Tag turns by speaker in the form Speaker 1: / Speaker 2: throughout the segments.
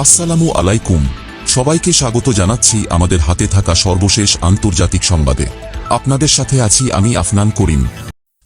Speaker 1: আসসালামু আলাইকুম। সবাইকে স্বাগত জানাচ্ছি আমাদের হাতে থাকা সর্বশেষ আন্তর্জাতিক সংবাদে। আপনাদের সাথে আছি আমি আফনান করিম।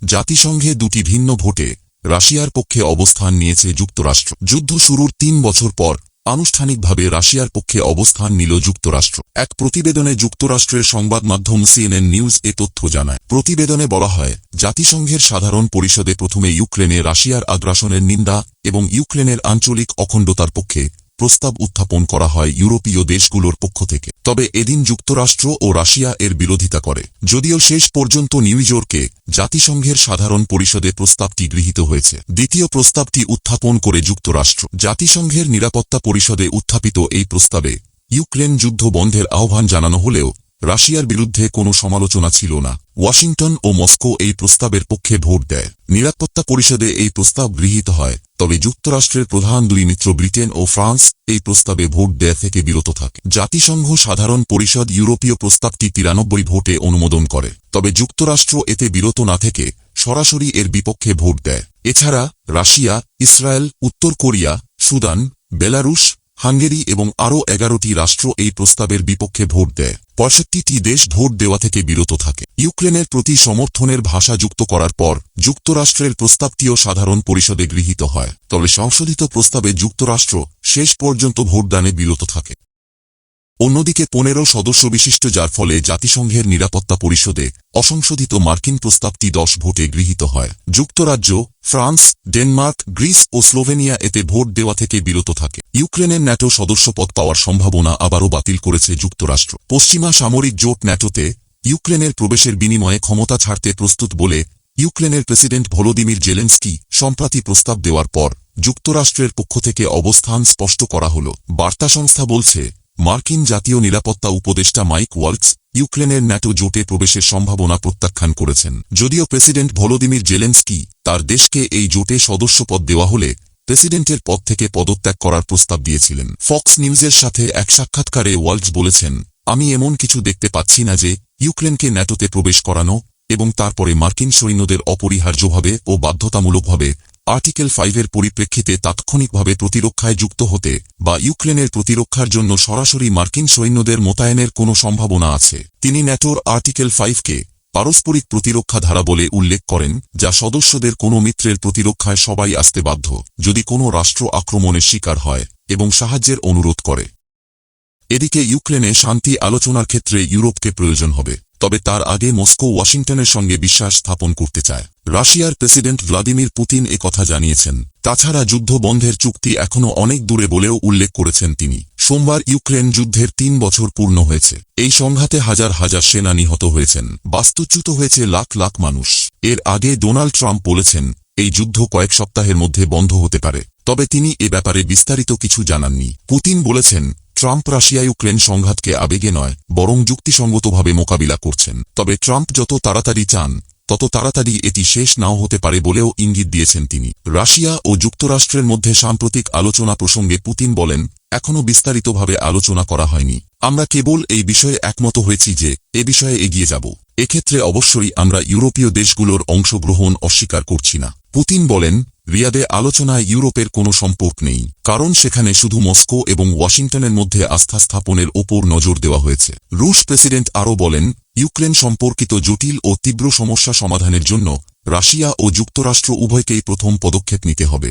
Speaker 1: জাতিসংঘে দুটি ভিন্ন ভোটে রাশিয়ার পক্ষে অবস্থান নিয়েছে যুক্তরাষ্ট্র। যুদ্ধ শুরুর তিন বছর পর আনুষ্ঠানিকভাবে রাশিয়ার পক্ষে অবস্থান নিল যুক্তরাষ্ট্র। এক প্রতিবেদনে যুক্তরাষ্ট্রের সংবাদ মাধ্যম সিএনএন নিউজ এ তথ্য জানায়। প্রতিবেদনে বলা হয়, জাতিসংঘের সাধারণ পরিষদে প্রথমে ইউক্রেনে রাশিয়ার আগ্রাসনের নিন্দা এবং ইউক্রেনের আঞ্চলিক অখণ্ডতার পক্ষে প্রস্তাব উত্থাপন করা হয় ইউরোপীয় দেশগুলোর পক্ষ থেকে। তবে এদিন যুক্তরাষ্ট্র ও রাশিয়া এর বিরোধিতা করে। যদিও শেষ পর্যন্ত নিউইয়র্কে জাতিসংঘের সাধারণ পরিষদে প্রস্তাবটি গৃহীত হয়েছে। দ্বিতীয় প্রস্তাবটি উত্থাপন করে যুক্তরাষ্ট্র। জাতিসংঘের নিরাপত্তা পরিষদে উত্থাপিত এই প্রস্তাবে ইউক্রেন যুদ্ধ বন্ধের আহ্বান জানানো হলেও রাশিয়ার বিরুদ্ধে কোনো সমালোচনা ছিল না। ওয়াশিংটন ও মস্কো এই প্রস্তাবের পক্ষে ভোট দেয়। নিরাপত্তা পরিষদে এই প্রস্তাব গৃহীত হয়, তবে যুক্তরাষ্ট্রের প্রধান দুই মিত্র ব্রিটেন ও ফ্রান্স এই প্রস্তাবে ভোট দেয়া থেকে বিরত থাকে। জাতিসংঘ সাধারণ পরিষদ ইউরোপীয় প্রস্তাবটি তিরানব্বই ভোটে অনুমোদন করে, তবে যুক্তরাষ্ট্র এতে বিরত না থেকে সরাসরি এর বিপক্ষে ভোট দেয়। এছাড়া রাশিয়া, ইসরায়েল, উত্তর কোরিয়া, সুদান, বেলারুশ হাঙ্গেরি এবং আরও এগারোটি রাষ্ট্র এই প্রস্তাবের বিপক্ষে ভোট দেয়। পঁয়ষট্টিটি দেশ ভোট দেওয়া থেকে বিরত থাকে। ইউক্রেনের প্রতি সমর্থনের ভাষা যুক্ত করার পর যুক্তরাষ্ট্রের প্রস্তাবটিও সাধারণ পরিষদে গৃহীত হয়। তবে সংশোধিত প্রস্তাবে যুক্তরাষ্ট্র শেষ পর্যন্ত ভোটদানে বিরত থাকে। অন্যদিকে পনেরো সদস্য বিশিষ্ট যার ফলে জাতিসংঘের নিরাপত্তা পরিষদে অসংশোধিত মার্কিন প্রস্তাবটি দশ ভোটে গৃহীত হয়। যুক্তরাজ্য, ফ্রান্স, ডেনমার্ক, গ্রিস ও স্লোভেনিয়া এতে ভোট দেওয়া থেকে বিরত থাকে। ইউক্রেনের ন্যাটো সদস্যপদ পাওয়ার সম্ভাবনা আবারও বাতিল করেছে যুক্তরাষ্ট্র। পশ্চিমা সামরিক জোট ন্যাটোতে ইউক্রেনের প্রবেশের বিনিময়ে ক্ষমতা ছাড়তে প্রস্তুত বলে ইউক্রেনের প্রেসিডেন্ট ভলোদিমির জেলেন্সকি সম্প্রতি প্রস্তাব দেওয়ার পর যুক্তরাষ্ট্রের পক্ষ থেকে অবস্থান স্পষ্ট করা হল। বার্তা সংস্থা বলছে মার্কিন জাতীয় নিরাপত্তা উপদেষ্টা মাইক ওয়ালটস ইউক্রেনের ন্যাটো জোটে প্রবেশের সম্ভাবনা প্রত্যাখ্যান করেছেন। যদিও প্রেসিডেন্ট ভলোদিমির জেলেন্সকি তার দেশকে এই জোটে সদস্যপদ দেওয়া হলে প্রেসিডেন্টের পদ থেকে পদত্যাগ করার প্রস্তাব দিয়েছিলেন। ফক্স নিউজের সাথে এক সাক্ষাৎকারে ওয়ালটস বলেছেন, আমি এমন কিছু দেখতে পাচ্ছি না যে ইউক্রেনকে ন্যাটোতে প্রবেশ করানো এবং তারপরে মার্কিন সৈন্যদের অপরিহার্যভাবে ও বাধ্যতামূলকভাবে আর্টিকেল ফাইভের পরিপ্রেক্ষিতে তাৎক্ষণিকভাবে প্রতিরক্ষায় যুক্ত হতে বা ইউক্রেনের প্রতিরক্ষার জন্য সরাসরি মার্কিন সৈন্যদের মোতায়েনের কোনো সম্ভাবনা আছে। তিনি ন্যাটোর আর্টিকেল ফাইভকে পারস্পরিক প্রতিরক্ষা ধারা বলে উল্লেখ করেন, যা সদস্যদের কোনো মিত্রের প্রতিরক্ষায় সবাই আসতে বাধ্য, যদি কোনো রাষ্ট্র আক্রমণের শিকার হয় এবং সাহায্যের অনুরোধ করে। এদিকে ইউক্রেনে শান্তি আলোচনার ক্ষেত্রে ইউরোপকে প্রয়োজন হবে। তবে তার আগে মস্কো ওয়াশিংটনের সঙ্গে বিশ্বাস স্থাপন করতে চায়। রাশিয়ার প্রেসিডেন্ট ভ্লাদিমির পুতিন এ কথা জানিয়েছেন। তাছাড়া যুদ্ধ বন্ধের চুক্তি এখনও অনেক দূরে বলেও উল্লেখ করেছেন তিনি। সোমবার ইউক্রেন যুদ্ধের তিন বছর পূর্ণ হয়েছে। এই সংঘাতে হাজার হাজার সেনা নিহত হয়েছেন। বাস্তুচ্যুত হয়েছে লাখ লাখ মানুষ। এর আগে ডোনাল্ড ট্রাম্প বলেছেন, এই যুদ্ধ কয়েক সপ্তাহের মধ্যে বন্ধ হতে পারে। তবে তিনি এ ব্যাপারে বিস্তারিত কিছু জানাননি। পুতিন বলেছেন ট্রাম্প রাশিয়া ইউক্রেন সংঘাতকে আবেগে নয়, বরং যুক্তিসঙ্গতভাবে মোকাবিলা করছেন। তবে ট্রাম্প যত তাড়াতাড়ি চান, তত তাড়াতাড়ি এটি শেষ নাও হতে পারে বলেও ইঙ্গিত দিয়েছেন তিনি। রাশিয়া ও যুক্তরাষ্ট্রের মধ্যে সাম্প্রতিক আলোচনা প্রসঙ্গে পুতিন বলেন এখনও বিস্তারিতভাবে আলোচনা করা হয়নি। আমরা কেবল এই বিষয়ে একমত হয়েছি যে, এ বিষয়ে এগিয়ে যাব। এক্ষেত্রে অবশ্যই আমরা ইউরোপীয় দেশগুলোর অংশগ্রহণ অস্বীকার করছি না। পুতিন বলেন রিয়াদে আলোচনায় ইউরোপের কোনো সম্পর্ক নেই, কারণ সেখানে শুধু মস্কো এবং ওয়াশিংটনের মধ্যে আস্থা স্থাপনের ওপর নজর দেওয়া হয়েছে। রুশ প্রেসিডেন্ট আরও বলেন, ইউক্রেন সম্পর্কিত জটিল ও তীব্র সমস্যা সমাধানের জন্য রাশিয়া ও যুক্তরাষ্ট্র উভয়কেই প্রথম পদক্ষেপ নিতে হবে।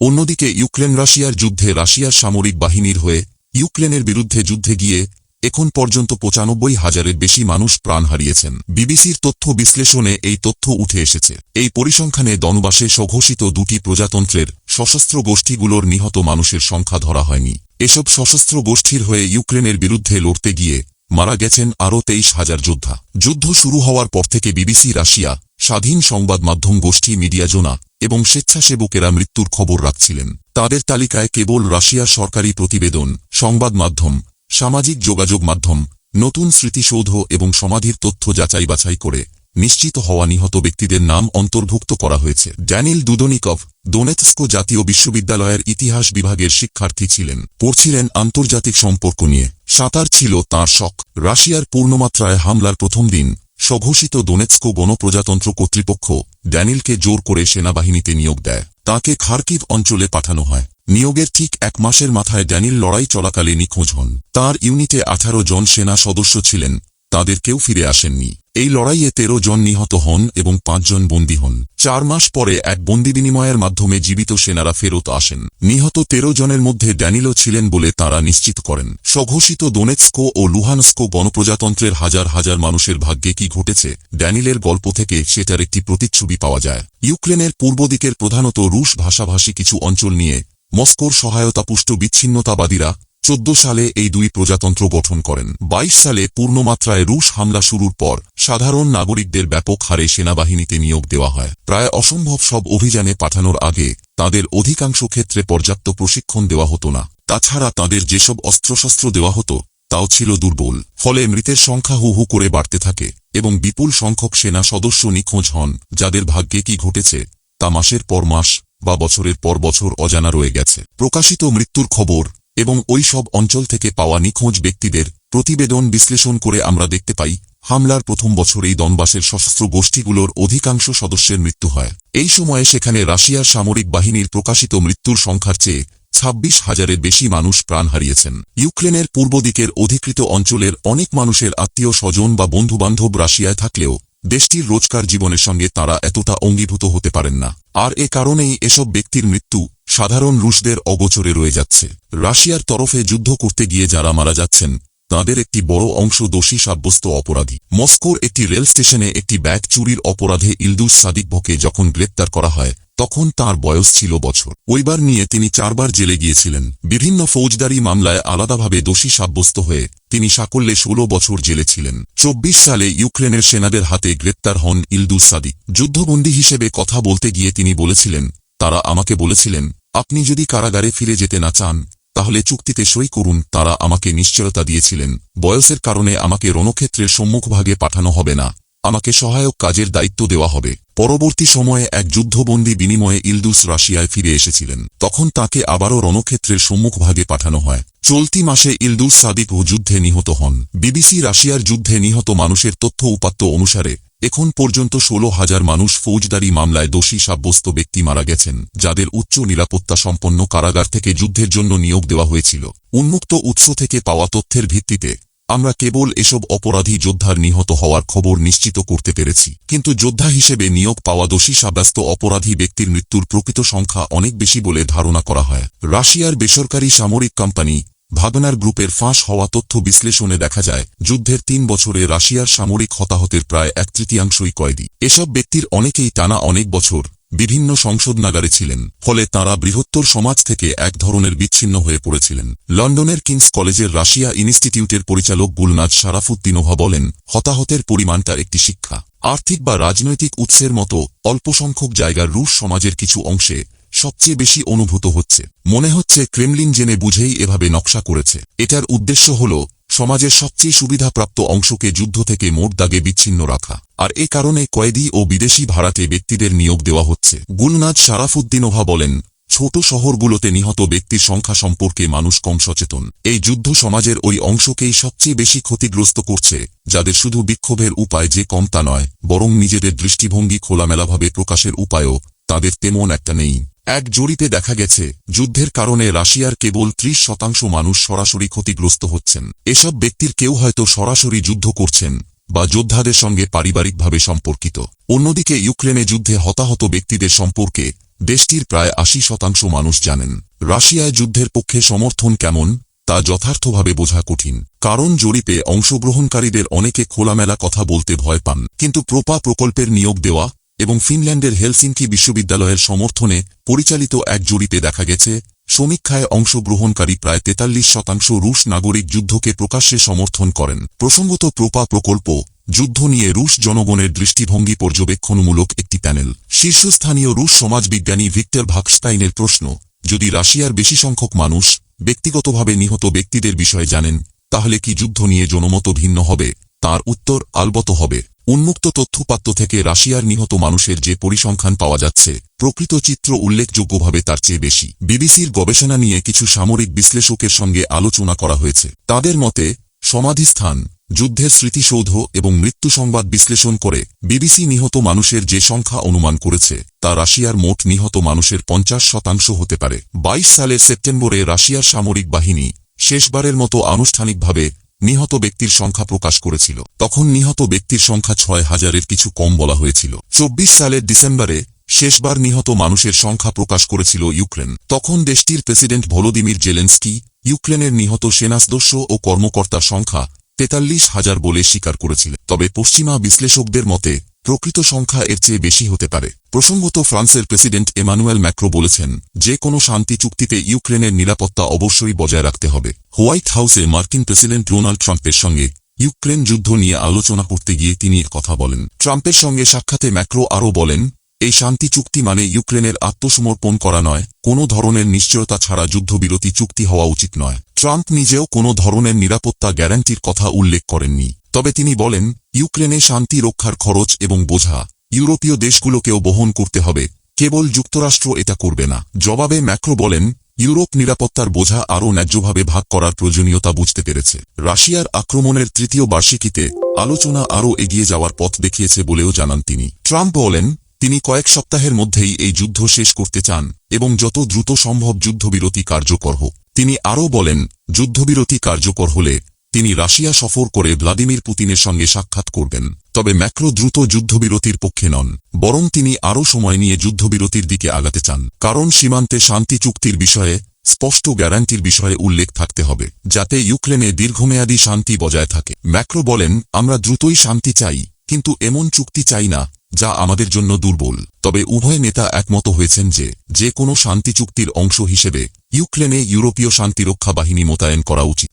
Speaker 1: অন্যদিকে ইউক্রেন রাশিয়ার যুদ্ধে রাশিয়ার সামরিক বাহিনীর হয়ে ইউক্রেনের বিরুদ্ধে যুদ্ধে গিয়ে এখন পর্যন্ত পঁচানব্বই হাজারের বেশি মানুষ প্রাণ হারিয়েছেন। বিবিসির তথ্য বিশ্লেষণে এই তথ্য উঠে এসেছে। এই পরিসংখ্যানে দনবাসে স্বঘোষিত দুটি প্রজাতন্ত্রের সশস্ত্র গোষ্ঠীগুলোর নিহত মানুষের সংখ্যা ধরা হয়নি। এসব সশস্ত্র গোষ্ঠীর হয়ে ইউক্রেনের বিরুদ্ধে লড়তে গিয়ে মারা গেছেন আরও তেইশ হাজার যোদ্ধা। যুদ্ধ শুরু হওয়ার পর থেকে বিবিসি রাশিয়া, স্বাধীন সংবাদ মাধ্যম গোষ্ঠী মিডিয়াজোনা এবং স্বেচ্ছাসেবকেরা মৃত্যুর খবর রাখছিলেন। তাদের তালিকায় কেবল রাশিয়ার সরকারি প্রতিবেদন, সংবাদ মাধ্যম সামাজিক যোগাযোগ মাধ্যম, নতুন স্মৃতিসৌধ এবং সমাধির তথ্য যাচাই বাছাই করে নিশ্চিত হওয়া নিহত ব্যক্তিদের নাম অন্তর্ভুক্ত করা হয়েছে। ড্যানিল দুদনিকভ, দোনেৎস্কো জাতীয় বিশ্ববিদ্যালয়ের ইতিহাস বিভাগের শিক্ষার্থী ছিলেন, পড়ছিলেন আন্তর্জাতিক সম্পর্ক নিয়ে। সাঁতার ছিল তাঁর শখ। রাশিয়ার পূর্ণমাত্রায় হামলার প্রথম দিন স্বঘোষিত দোনেৎস্কো গণপ্রজাতন্ত্র কর্তৃপক্ষ ড্যানিলকে জোর করে সেনাবাহিনীতে নিয়োগ দেয়। তাকে খার্কিভ অঞ্চলে পাঠানো হয়। নিয়োগের ঠিক এক মাসের মাথায় ড্যানিল লড়াই চলাকালে নিখোঁজ হন। তার ইউনিটে আঠারো জন সেনা সদস্য ছিলেন, তাদের কেউ ফিরে আসেননি। এই লড়াইয়ে তেরো জন নিহত হন এবং পাঁচজন বন্দী হন। চার মাস পরে এক বন্দি বিনিময়ের মাধ্যমে জীবিত সেনারা ফেরত আসেন। নিহত তেরো জনের মধ্যে ড্যানিলও ছিলেন বলে তারা নিশ্চিত করেন। স্বঘোষিত দোনেৎস্কো ও লুহানস্কো গণপ্রজাতন্ত্রের হাজার হাজার মানুষের ভাগ্যে কি ঘটেছে, ড্যানিলের গল্প থেকে সেটার একটি প্রতিচ্ছবি পাওয়া যায়। ইউক্রেনের পূর্ব দিকের প্রধানত রুশ ভাষাভাষী কিছু অঞ্চল নিয়ে মস্কোর সহায়তাপুষ্ট বিচ্ছিন্নতাবাদীরা চোদ্দ সালে এই দুই প্রজাতন্ত্র গঠন করেন। ২২ সালে পূর্ণমাত্রায় রুশ হামলা শুরুর পর সাধারণ নাগরিকদের ব্যাপক হারে সেনাবাহিনীতে নিয়োগ দেওয়া হয়। প্রায় অসম্ভব সব অভিযানে পাঠানোর আগে তাদের অধিকাংশ ক্ষেত্রে পর্যাপ্ত প্রশিক্ষণ দেওয়া হতো না। তাছাড়া তাদের যেসব অস্ত্রশস্ত্র দেওয়া হতো, তাও ছিল দুর্বল। ফলে মৃতের সংখ্যা হু হু করে বাড়তে থাকে এবং বিপুল সংখ্যক সেনা সদস্য নিখোঁজ হন, যাদের ভাগ্যে কি ঘটেছে তা মাসের পর মাস বা বছরের পর বছর অজানা রয়ে গেছে। প্রকাশিত মৃত্যুর খবর এবং ওই সব অঞ্চল থেকে পাওয়া নিখোঁজ ব্যক্তিদের প্রতিবেদন বিশ্লেষণ করে আমরা দেখতে পাই, হামলার প্রথম বছরেই দনবাসের সশস্ত্র গোষ্ঠীগুলোর অধিকাংশ সদস্যের মৃত্যু হয়। এই সময়ে সেখানে রাশিয়ার সামরিক বাহিনীর প্রকাশিত মৃত্যুর সংখ্যার চেয়ে ছাব্বিশ হাজারের বেশি মানুষ প্রাণ হারিয়েছেন। ইউক্রেনের পূর্ব দিকের অধিকৃত অঞ্চলের অনেক মানুষের আত্মীয় স্বজন বা বন্ধুবান্ধব রাশিয়ায় থাকলেও দেশটির রোজকার জীবনের সঙ্গে তারা এতটা অঙ্গীভূত হতে পারেন না। আর এ কারণেই এসব ব্যক্তির মৃত্যু সাধারণ রুশদের অগোচরে রয়ে যাচ্ছে। রাশিয়ার তরফে যুদ্ধ করতে গিয়ে যারা মারা যাচ্ছেন তাদের একটি বড় অংশ দোষী সাব্যস্ত অপরাধী। মস্কোর একটি রেল স্টেশনে একটি ব্যাগ চুরির অপরাধে ইলদুস সাদিকভকে যখন গ্রেপ্তার করা হয়, তখন তার বয়স ছিল বছর। ওইবার নিয়ে তিনি চারবার জেলে গিয়েছিলেন। বিভিন্ন ফৌজদারি মামলায় আলাদাভাবে দোষী সাব্যস্ত হয়ে তিনি সাকল্যে ষোলো বছর জেলে ছিলেন। চব্বিশ সালে ইউক্রেনের সেনাদের হাতে গ্রেপ্তার হন ইলদুস সাদিক। যুদ্ধবন্দী হিসেবে কথা বলতে গিয়ে তিনি বলেছিলেন, তারা আমাকে বলেছিলেন, আপনি যদি কারাগারে ফিরে যেতে না চান তাহলে চুক্তিতে সই করুন, তারা আমাকে নিশ্চয়তা দিয়েছিলেন। বয়সের কারণে আমাকে রণক্ষেত্রের সম্মুখভাগে পাঠানো হবে না। আমাকে সহায়ক কাজের দায়িত্ব দেওয়া হবে। পরবর্তী সময়ে এক যুদ্ধবন্দী বিনিময়ে ইলদুস রাশিয়ায় ফিরে এসেছিলেন। তখন তাকে আবারও রণক্ষেত্রের সম্মুখভাগে পাঠানো হয়। চলতি মাসে ইলদুস সাদিক ও যুদ্ধে নিহত হন। বিবিসি রাশিয়ার যুদ্ধে নিহত মানুষের তথ্য উপাত্ত অনুসারে এখন পর্যন্ত ষোলো হাজার মানুষ ফৌজদারি মামলায় দোষী সাব্যস্ত ব্যক্তি মারা গেছেন, যাদের উচ্চ নিরাপত্তা সম্পন্ন কারাগার থেকে যুদ্ধের জন্য নিয়োগ দেওয়া হয়েছিল। উন্মুক্ত উৎস থেকে পাওয়া তথ্যের ভিত্তিতে, আমরা কেবল এসব অপরাধী যোদ্ধার নিহত হওয়ার খবর নিশ্চিত করতে পেরেছি। কিন্তু যোদ্ধা হিসেবে নিয়োগ পাওয়া দোষী সাব্যস্ত অপরাধী ব্যক্তির মৃত্যুর প্রকৃত সংখ্যা অনেক বেশি বলে ধারণা করা হয়। রাশিয়ার বেসরকারি সামরিক কোম্পানি ভাগনার গ্রুপের ফাঁস হওয়া তথ্য বিশ্লেষণে দেখা যায়, যুদ্ধের তিন বছরে রাশিয়ার সামরিক হতাহতের প্রায় এক তৃতীয়াংশই কয়েদি। এসব ব্যক্তির অনেকেই টানা অনেক বছর বিভিন্ন সংসদনাগারে ছিলেন, ফলে তাঁরা বৃহত্তর সমাজ থেকে এক ধরনের বিচ্ছিন্ন হয়ে পড়েছিলেন। লন্ডনের কিংস কলেজের রাশিয়া ইনস্টিটিউটের পরিচালক গুলনাজ শারাফুদ্দিনোভা বলেন, হতাহতের পরিমাণটা একটি শিক্ষা। আর্থিক বা রাজনৈতিক উৎসের মতো অল্প সংখ্যক জায়গার রুশ সমাজের কিছু অংশে সবচেয়ে বেশি অনুভূত হচ্ছে। মনে হচ্ছে ক্রেমলিন জেনে বুঝেই এভাবে নকশা করেছে। এটার উদ্দেশ্য হল, সমাজের সবচেয়ে সুবিধাপ্রাপ্ত অংশকে যুদ্ধ থেকে মোট দাগে বিচ্ছিন্ন রাখা। আর এ কারণে কয়েদি ও বিদেশি ভাড়াটে ব্যক্তিদের নিয়োগ দেওয়া হচ্ছে। গুলনাজ শারাফুদ্দিনোভা বলেন, ছোট শহরগুলোতে নিহত ব্যক্তির সংখ্যা সম্পর্কে মানুষ কম সচেতন। এই যুদ্ধ সমাজের ওই অংশকেই সবচেয়ে বেশি ক্ষতিগ্রস্ত করছে, যাদের শুধু বিক্ষোভের উপায় যে কম তা নয়, বরং নিজেদের দৃষ্টিভঙ্গি খোলামেলাভাবে প্রকাশের উপায়ও তাদের তেমন একটা নেই। এক জরিপে দেখা গেছে, যুদ্ধের কারণে রাশিয়ার কেবল ত্রিশ শতাংশ মানুষ সরাসরি ক্ষতিগ্রস্ত হচ্ছেন। এসব ব্যক্তির কেউ হয়তো সরাসরি যুদ্ধ করছেন, বা যোদ্ধাদের সঙ্গে পারিবারিকভাবে সম্পর্কিত। অন্যদিকে ইউক্রেনে যুদ্ধে হতাহত ব্যক্তিদের সম্পর্কে দেশটির প্রায় আশি শতাংশ মানুষ জানেন। রাশিয়ায় যুদ্ধের পক্ষে সমর্থন কেমন, তা যথার্থভাবে বোঝা কঠিন। কারণ জরিপে অংশগ্রহণকারীদের অনেকে খোলামেলা কথা বলতে ভয় পান, কিন্তু প্রপা প্রকল্পের নিয়োগ দেওয়া এবং ফিনল্যান্ডের হেলসিঙ্কি বিশ্ববিদ্যালয়ের সমর্থনে পরিচালিত এক জরিপে দেখা গেছে, সমীক্ষায় অংশগ্রহণকারী প্রায় তেতাল্লিশ শতাংশ রুশ নাগরিক যুদ্ধকে প্রকাশ্যে সমর্থন করেন। প্রসঙ্গত প্রোপা প্রকল্প, যুদ্ধ নিয়ে রুশ জনগণের দৃষ্টিভঙ্গি পর্যবেক্ষণমূলক একটি প্যানেল। শীর্ষস্থানীয় রুশ সমাজবিজ্ঞানী ভিক্টর ভাক্সটাইনের প্রশ্ন, যদি রাশিয়ার বেশি সংখ্যক মানুষ ব্যক্তিগতভাবে নিহত ব্যক্তিদের বিষয়ে জানেন, তাহলে কি যুদ্ধ নিয়ে জনমত ভিন্ন হবে? তার উত্তর আলবত হবে। উন্মুক্ত তথ্যপাত্র থেকে রাশিয়ার নিহত মানুষের যে পরিসংখ্যান পাওয়া যাচ্ছে, প্রকৃত চিত্র উল্লেখযোগ্যভাবে তার চেয়ে বেশি। বিবিসির গবেষণা নিয়ে কিছু সামরিক বিশ্লেষকের সঙ্গে আলোচনা করা হয়েছে। তাদের মতে, সমাধিস্থান, যুদ্ধের স্মৃতিসৌধ এবং মৃত্যু সংবাদ বিশ্লেষণ করে বিবিসি নিহত মানুষের যে সংখ্যা অনুমান করেছে, তা রাশিয়ার মোট নিহত মানুষের পঞ্চাশ শতাংশ হতে পারে। বাইশ সালের সেপ্টেম্বরে রাশিয়ার সামরিক বাহিনী শেষবারের মতো আনুষ্ঠানিকভাবে নিহত ব্যক্তির সংখ্যা প্রকাশ করেছিল। তখন নিহত ব্যক্তির সংখ্যা ছয় হাজারের কিছু কম বলা হয়েছিল। চব্বিশ সালের ডিসেম্বরে শেষবার নিহত মানুষের সংখ্যা প্রকাশ করেছিল ইউক্রেন। তখন দেশটির প্রেসিডেন্ট ভলোদিমির জেলেন্সকি ইউক্রেনের নিহত সেনাসদস্য ও কর্মকর্তার সংখ্যা তেতাল্লিশ হাজার বলে স্বীকার করেছিল তবে পশ্চিমা বিশ্লেষকদের মতে প্রকৃত সংখ্যা এর চেয়ে বেশি হতে পারে। প্রসঙ্গত ফ্রান্সের প্রেসিডেন্ট এমানুয়েল ম্যাক্রো বলেছেন, যে কোনো শান্তি চুক্তিতে ইউক্রেনের নিরাপত্তা অবশ্যই বজায় রাখতে হবে। হোয়াইট হাউসে মার্কিন প্রেসিডেন্ট ডোনাল্ড ট্রাম্পের সঙ্গে ইউক্রেন যুদ্ধ নিয়ে আলোচনা করতে গিয়ে তিনি কথা বলেন। ট্রাম্পের সঙ্গে সাক্ষাতে ম্যাক্রো আরও বলেন, এই শান্তি চুক্তি মানে ইউক্রেনের আত্মসমর্পণ করা নয়, কোনো ধরনের নিশ্চয়তা ছাড়া যুদ্ধবিরতি চুক্তি হওয়া উচিত নয়। ট্রাম্প নিজেও কোনো ধরনের নিরাপত্তা গ্যারান্টির কথা উল্লেখ করেননি। তবে তিনি বলেন, ইউক্রেনে শান্তি রক্ষার খরচ এবং বোঝা, ইউরোপীয় দেশগুলোকেও বহন করতে হবে, কেবল যুক্তরাষ্ট্র এটা করবে না। জবাবে ম্যাক্রো বলেন, ইউরোপ নিরাপত্তার বোঝা আরও ন্যায্যভাবে ভাগ করার প্রয়োজনীয়তা বুঝতে পেরেছে। রাশিয়ার আক্রমণের তৃতীয় বার্ষিকীতে আলোচনা আরও এগিয়ে যাওয়ার পথ দেখিয়েছে বলেও জানান তিনি। ট্রাম্প বলেন, তিনি কয়েক সপ্তাহের মধ্যেই এই যুদ্ধ শেষ করতে চান এবং যত দ্রুত সম্ভব যুদ্ধবিরতি কার্যকর হোক। তিনি আরও বলেন, যুদ্ধবিরতি কার্যকর হলে তিনি রাশিয়া সফর করে ভ্লাদিমির পুতিনের সঙ্গে সাক্ষাৎ করবেন, তবে ম্যাক্রো দ্রুত যুদ্ধবিরতির পক্ষে নন, বরং তিনি আরও সময় নিয়ে যুদ্ধবিরতির দিকে আগাতে চান, কারণ সীমান্তে শান্তি চুক্তির বিষয়ে, স্পষ্ট গ্যারান্টির বিষয়ে উল্লেখ থাকতে হবে, যাতে ইউক্রেনে দীর্ঘমেয়াদী শান্তি বজায় থাকে। ম্যাক্রো বলেন, আমরা দ্রুতই শান্তি চাই, কিন্তু এমন চুক্তি চাই না, যা আমাদের জন্য দুর্বল। তবে উভয় নেতা একমত হয়েছেন যে যে কোনো শান্তি চুক্তির অংশ হিসেবে, ইউক্রেনে ইউরোপীয় শান্তিরক্ষা বাহিনী মোতায়েন করা উচিত।